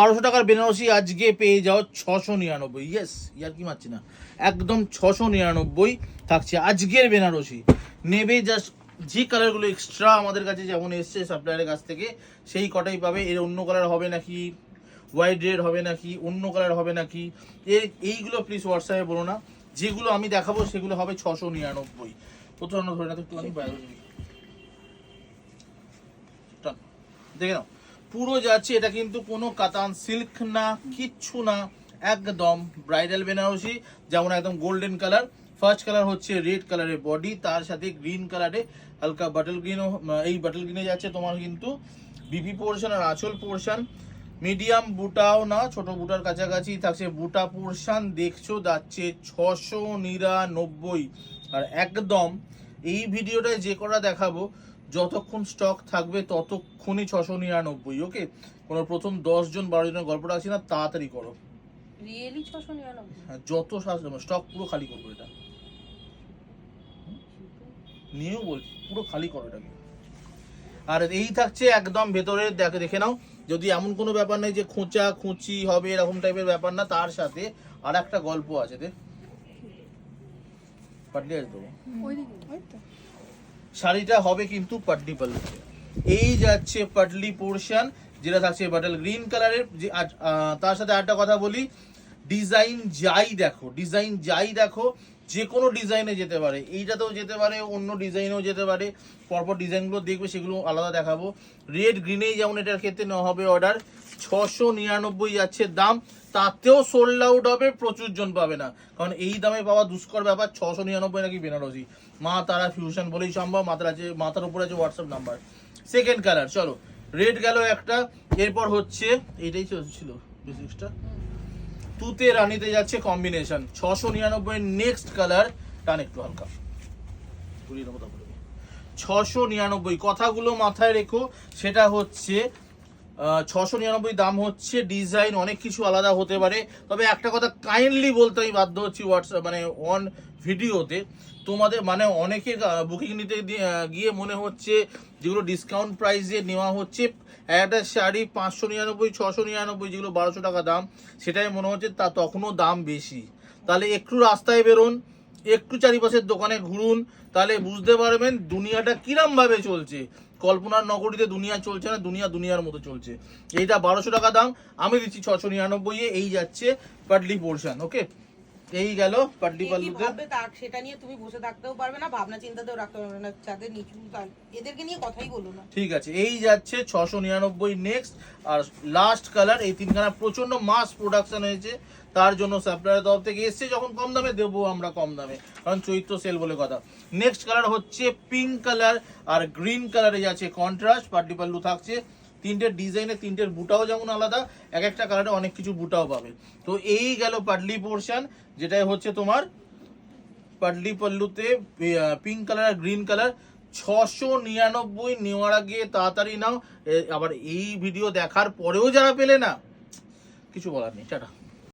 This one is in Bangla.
বারোশো টাকার বেনারসি আজকে পেয়ে যাও ছশো নিরানব্বই। ইয়েস ইয়ার কি মারছি না? একদম ছশো নিরানব্বই থাকছে আজকের বেনারসি। নেবে জাস্ট যে কালারগুলো এক্সট্রা আমাদের কাছে যেমন এসছে সাপ্লায়ারের কাছ থেকে, সেই কটাই পাবে। এর অন্য কালার হবে নাকি হোয়াইট রেড হবে নাকি, অন্য কালার হবে নাকি, এর এইগুলো প্লিজ হোয়াটসঅ্যাপে বলো না। যেগুলো আমি দেখাবো, সেগুলো হবে ছশো নিরানব্বই। প্রথম ধরে না তো বায়োলজি টান। দেখে নাও। পুরো যাচ্ছে, এটা কিন্তু কোনো কাতান সিল্ক না, কিচ্ছু না, একদম ব্রাইডাল বেনারসি যেমন একদম গোল্ডেন কালার ফার্স্ট কালার হচ্ছে রেড কালারের বডি তার সাথে গ্রিন কালারে হালকা বাটল গ্রিনও এই বাটল গ্রিনে যাচ্ছে তোমার কিন্তু বিপি পোর্শন আর আঁচল পোর্শন মিডিয়াম বুটাও না, ছোট বুটার কাছাকাছি থাকছে বুটা পোর্শন দেখছ যাচ্ছে ছশো নিরানব্বই। আর একদম এই ভিডিওটায় যে কটা দেখাবো যতক্ষণ স্টক থাকবে ততক্ষণই ছশো নিরানব্বই ওকে কোনো প্রথম দশ জন বারো জনের গল্প রাখছি না তাড়াতাড়ি করো। রিয়েলি ছশো নিরানব্বই? হ্যাঁ যত স্টক পুরো খালি করব এটা। নিয়েও বলছি পুরো খালি করো এটাকে। আর এই থাকছে একদম ভেতরে দেখে দেখে নাও যদি এমন কোনো ব্যাপার নেই যে খোঁচা খুঁচি হবে এরকম টাইপের ব্যাপার না তার সাথে আর একটা গল্প আছে দে। পাটলি আছে তো। শাড়িটা হবে কিন্তু পাটলি পাল্লু এই যাচ্ছে পাটলি পোর্শন, যেটা থাকছে পাটাল গ্রিন কালারের। যে তার সাথে আরেকটা কথা বলি। ডিজাইন যাই দেখো, ডিজাইন যাই দেখো যে কোনো ডিজাইনে যেতে পারে। এইটাতেও যেতে পারে, অন্য ডিজাইনেও যেতে পারে। পরপর ডিজাইনগুলো দেখবে, সেগুলো আলাদা দেখাবো। রেড গ্রিনেই যেমন এটার ক্ষেত্রে নেওয়া হবে অর্ডার ছশো নিরানব্বই যাচ্ছে দাম। তাতেও সোল্ড আউট হবে, প্রচুর জন পাবে না। কারণ এই দামে পাওয়া দুষ্কর ব্যাপার ছশো নিরানব্বই নাকি বেনারসি। মা, তারা ফিউশন বলেই সম্ভব মাথার আছে মাথার উপরে আছে হোয়াটসঅ্যাপ নাম্বার সেকেন্ড কালার চলো। রেড গেল একটা, এরপর হচ্ছে, এটাই ছিল বেসিক্সটা তুতে রানিতে যাচ্ছে কম্বিনেশন ছশো নিরানব্বই নেক্সট কালার টান একটু হালকা। ছশো নিরানব্বই, কথাগুলো মাথায় রেখো, সেটা হচ্ছে ছশো নিরানব্বই দাম হচ্ছে, ডিজাইন অনেক কিছু আলাদা হতে পারে। তবে একটা কথা কাইন্ডলি বলতে আমি বাধ্য হচ্ছি হোয়াটসঅ্যাপ মানে অন ভিডিওতে। তোমাদের মানে অনেকে বুকিং নিতে গিয়ে মনে হচ্ছে যেগুলো ডিসকাউন্ট প্রাইসে নেওয়া হচ্ছে, একটা শাড়ি পাঁচশো নিরানব্বই, ছশো নিরানব্বই, যেগুলো বারোশো টাকা দাম, সেটাই মনে হচ্ছে তা তখনও দাম বেশি। তাহলে একটু রাস্তায় বেরোন, একটু চারিপাশের দোকানে ঘুরুন, তাহলে বুঝতে পারবেন দুনিয়াটা কিরমভাবে চলছে। কল্পনার নগরীতে দুনিয়া চলছে না, দুনিয়া দুনিয়ার মতো চলছে। এইটা বারোশো টাকা দাম, আমি দিচ্ছি ছশো নিরানব্বই এই যাচ্ছে পাটলি পোর্শন ওকে এই গেল? কি পাল্লুতে সেটা নিয়ে তুমি বসে থাকতেও পারবে না ভাবনা চিন্তাতেও রাখতে পারবে না যাদের নিচু এদেরকে নিয়ে কথাই বলো না। ঠিক আছে এই যাচ্ছে ছশো নিরানব্বই নেক্সট আর লাস্ট কালার এই তিনখানা প্রচণ্ড মাস প্রোডাকশন হয়েছে তার জন্য সাপ্লায়ার তরফ থেকে এসছে যখন কম দামে দেবো আমরা কম দামে কারণ চৈত্র সেল বলে কথা। নেক্সট কালার হচ্ছে পিঙ্ক কালার আর গ্রিন কালারে যাচ্ছে কন্ট্রাস্ট পার্টি পাল্লু থাকছে। তিনটের ডিজাইনে তিনটের বুটাও যেমন আলাদা, এক একটা কালারে অনেক কিছু বুটাও পাবে। তো এই গেল পাডলি পোর্শন যেটাই হচ্ছে তোমার পাডলি পাল্লুতে পিঙ্ক কালার আর গ্রিন কালার ছশো নিরানব্বই নেওয়ার আগে তাড়াতাড়ি নাও। আবার এই ভিডিও দেখার পরেও যারা পেলে না, কিছু বলার নেই, টাটা।